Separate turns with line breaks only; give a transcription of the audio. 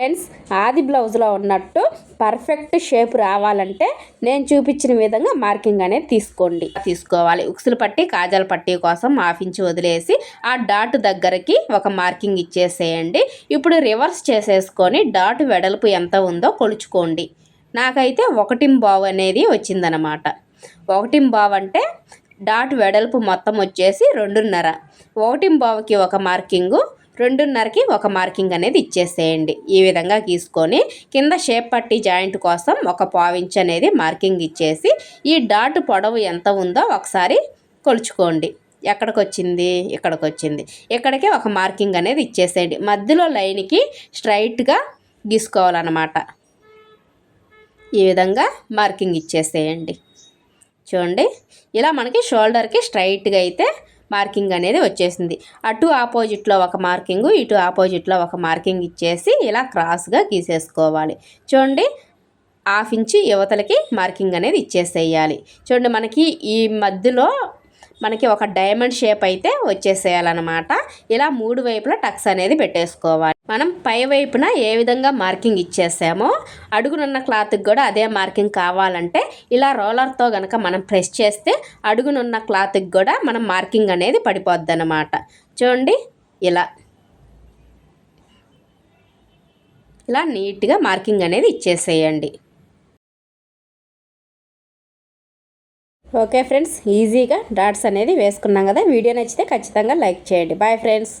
Friends ఆది బ్లౌజ్లో ఉన్నట్టు పర్ఫెక్ట్ షేప్ రావాలంటే నేను చూపించిన విధంగా మార్కింగ్ అనేది తీసుకోండి. తీసుకోవాలి. ఉక్సులు పట్టి కాజాల పట్టి కోసం హాఫ్ ఇంచ్ వదిలేసి ఆ డాట్ దగ్గరకి ఒక మార్కింగ్ ఇచ్చేసేయండి. ఇప్పుడు రివర్స్ చేసేసుకొని డాట్ వెడల్పు ఎంత ఉందో కొలుచుకోండి. నాకైతే ఒకటిం బావు అనేది వచ్చిందనమాట. ఒకటిం బావు అంటే డాట్ వెడల్పు మొత్తం వచ్చేసి రెండున్నర. ఒకటిం బావుకి ఒక మార్కింగు రెండున్నరకి ఒక మార్కింగ్ అనేది ఇచ్చేసేయండి. ఈ విధంగా గీసుకొని కింద షేప్ పట్టి జాయింట్ కోసం ఒక పావించ్ అనేది మార్కింగ్ ఇచ్చేసి ఈ డాట్ పొడవు ఎంత ఉందో ఒకసారి కొలుచుకోండి. ఎక్కడికి వచ్చింది ఇక్కడికి వచ్చింది ఇక్కడికి ఒక మార్కింగ్ అనేది ఇచ్చేసేయండి. మధ్యలో లైన్కి స్ట్రైట్గా గీసుకోవాలన్నమాట. ఈ విధంగా మార్కింగ్ ఇచ్చేసేయండి. చూడండి. ఇలా మనకి షోల్డర్కి స్ట్రైట్గా అయితే మార్కింగ్ అనేది వచ్చేసింది. అటు ఆపోజిట్లో ఒక మార్కింగ్ ఇటు ఆపోజిట్లో ఒక మార్కింగ్ ఇచ్చేసి ఇలా క్రాస్గా గీసేసుకోవాలి. చూడండి హాఫ్ ఇంచు యువతలకి మార్కింగ్ అనేది ఇచ్చేసేయాలి. చూడండి మనకి ఈ మధ్యలో మనకి ఒక డైమండ్ షేప్ అయితే వచ్చేసేయాలన్నమాట. ఇలా మూడు వైపులా టక్స్ అనేది పెట్టేసుకోవాలి. మనం పై వైపున ఏ విధంగా మార్కింగ్ ఇచ్చేసామో అడుగునున్న క్లాత్కి కూడా అదే మార్కింగ్ కావాలంటే ఇలా రోలర్తో కనుక మనం ప్రెస్ చేస్తే అడుగునున్న క్లాత్కి కూడా మనం మార్కింగ్ అనేది పడిపోద్ది అనమాట చూడండి ఇలా. ఇలా నీట్గా మార్కింగ్ అనేది ఇచ్చేసేయండి. ఓకే ఫ్రెండ్స్ ఈజీగా డాట్స్ అనేది వేసుకున్నాం కదా. వీడియో నచ్చితే ఖచ్చితంగా లైక్ చేయండి. Bye friends